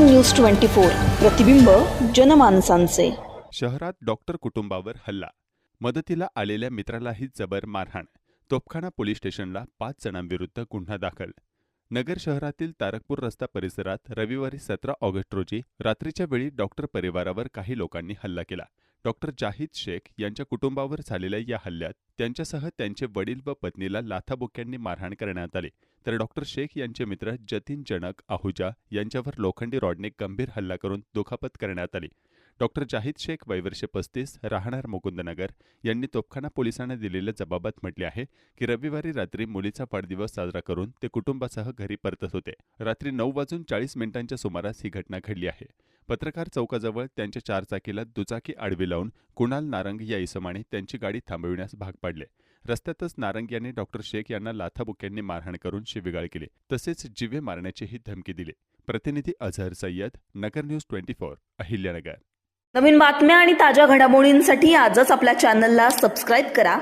News twenty four प्रतिबिंब जनमानसांचे. शहरात doctor कुटुंबावर हल्ला. मदतीला आलेल्या मित्रालाही जबर मारहाण. तोपखाना पोलीस स्टेशनला पाच जणांविरुद्ध गुन्हा दाखल. नगर शहरातील तारकपूर रस्ता परिसरात रविवारी सतरा ऑगस्ट रोजी रात्रीच्या वेळी डॉक्टर परिवारावर काही लोकांनी हल्ला केला. डॉक्टर जाहीद शेख यांच्या कुटुंबावर झालेल्या या हल्ल्यात त्यांच्यासह त्यांचे वडील व पत्नीला लाथाबुक्यांनी मारहाण करण्यात आली. तर डॉक्टर शेख यांचे मित्र जतीन जनक आहुजा यांच्यावर लोखंडी रॉडने गंभीर हल्ला करून दुखापत करण्यात आली. डॉक्टर जाहीद शेख वैवर्षे पस्तीस राहणार मुकुंदनगर यांनी तोफखाना पोलिसांना दिलेल्या जबाबात म्हटले आहे की रविवारी रात्री मुलीचा वाढदिवस साजरा करून ते कुटुंबासह घरी परतत होते. रात्री नऊ वाजून चाळीस मिनिटांच्या सुमारास ही घटना घडली आहे. पत्रकार चौकाजवळ त्यांच्या चारचाकीला दुचाकी आडवी लावून कुणाल नारंग या इसमाने त्यांची गाडी थांबविण्यास भाग पाडले. रस्त्यातच नारंग यांनी डॉक्टर शेख यांना लाथाबुक्यांनी मारहाण करून शिवीगाळ केली. तसेच जिवे मारण्याचीही धमकी दिली. प्रतिनिधी Azhar Sayyad Nagar news twenty four Ahilyanagar. नवीन बातम्या आणि ताज्या घडामोडींसाठी आजच आपल्या चॅनलला सबस्क्राईब करा.